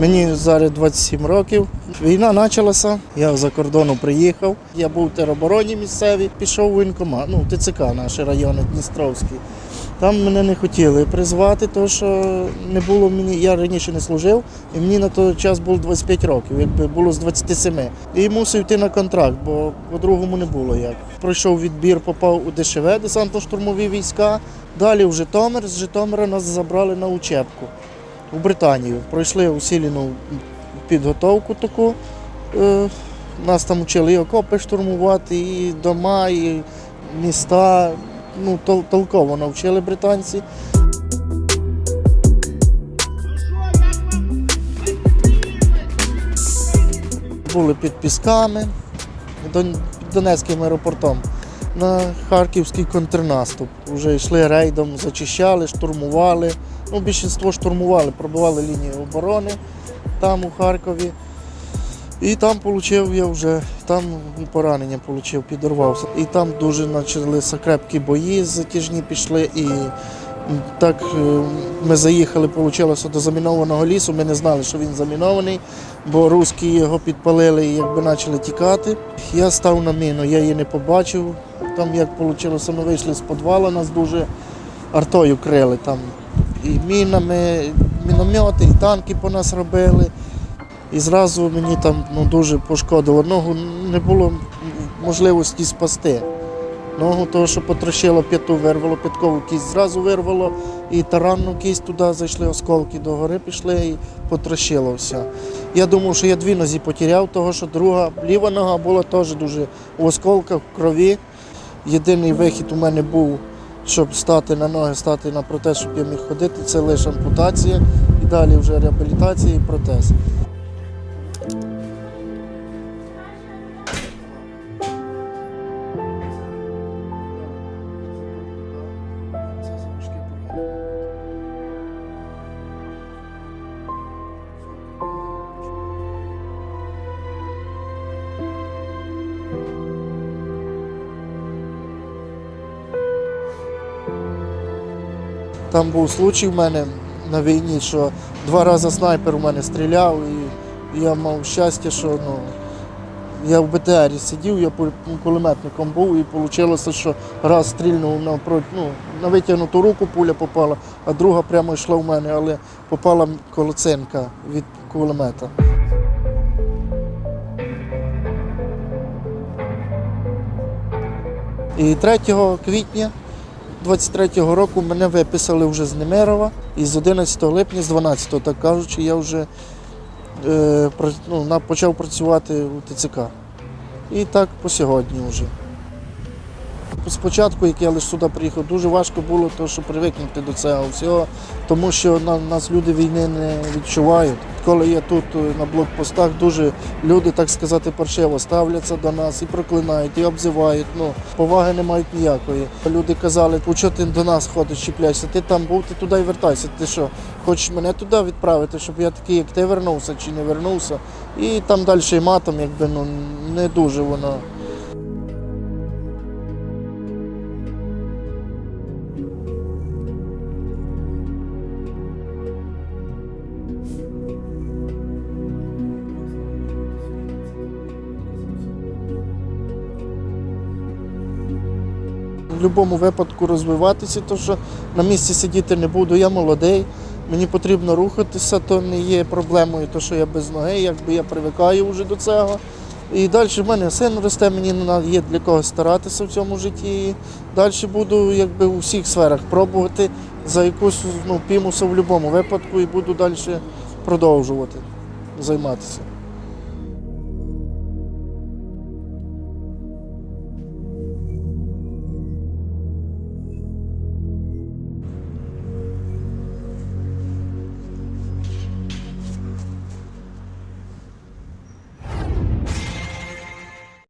Мені зараз 27 років. Війна почалася, я за кордону приїхав. Я був в теробороні місцевій, пішов в воєнкомат, ну, ТЦК наші райони Дністровський. Там мене не хотіли призвати, тому що не було мені, я раніше не служив, і мені на той час було 25 років, якби було з 27. І мусив йти на контракт, бо по-другому не було як. Пройшов відбір, попав у ДШВ, десантно-штурмові війська. Далі в Житомир, з Житомира нас забрали на учебку у Британію. Пройшли усилену підготовку таку. Е, Нас там вчили і окопи штурмувати, і дома, і міста. Ну, тол- толково навчили британці. Були під Пісками, Дон- Донецьким аеропортом. На харківський контрнаступ. Вже йшли рейдом, зачищали, штурмували. Ну, більшість штурмували, пробивали лінію оборони там у Харкові. І там отримав я вже, там поранення отримав, підорвався. І там дуже почалися крепкі бої, затяжні пішли. І так е, ми заїхали, вийшло до замінованого лісу. Ми не знали, що він замінований, бо русські його підпалили і якби почали тікати. Я став на міну, я її не побачив. Там як вийшло, ми вийшли з підвалу, нас дуже артою крили там. І мінами, міномети, і танки по нас робили. І зразу мені там ну, дуже пошкодило ногу, не було можливості спасти. Ногу того, що потрощило п'яту, вирвало, п'яткову кість зразу вирвало, і таранну кість туди зайшли, осколки до гори пішли і потрощило все. Я думав, що я дві нозі потеряв, того що друга ліва нога була теж дуже у осколках, в крові. Єдиний вихід у мене був, щоб стати на ноги, стати на протез, щоб я міг ходити, це лише ампутація і далі вже реабілітація і протез. Там був случай в мене на війні, що два рази снайпер у мене стріляв, і я мав щастя, що ну, я в БТРі сидів, я пуль- кулеметником був, і вийшло, що раз стрільнув навпроти, ну, на витягнуту руку пуля попала, а друга прямо йшла в мене, але попала колоцинка від кулемета. І 3 квітня 23-го року мене виписали вже з Немирова і з 11 липня, з 12-го, так кажучи, я вже е, ну, почав працювати у ТЦК. І так по сьогодні вже. Спочатку, як я лише сюди приїхав, дуже важко було то, що привикнути до цього всього, тому що на, нас люди війни не відчувають. Коли я тут е, на блокпостах, дуже люди, так сказати, паршиво ставляться до нас і проклинають, і обзивають. Ну, поваги не мають ніякої. Люди казали, «Ну, чого ти до нас ходиш, чіпляєшся, ти там був, ти туди вертайся. Ти що, хочеш мене туди відправити, щоб я такий, як ти вернувся чи не вернувся. І там далі і матом, якби ну не дуже воно. Будь-якому випадку розвиватися, тому що на місці сидіти не буду, я молодий, мені потрібно рухатися, то не є проблемою, то що я без ноги, якби я привикаю вже до цього. І далі в мене син росте, мені є для кого старатися в цьому житті. Далі буду якби у всіх сферах пробувати за якусь ну, пімусу в будь-якому випадку і буду далі продовжувати займатися.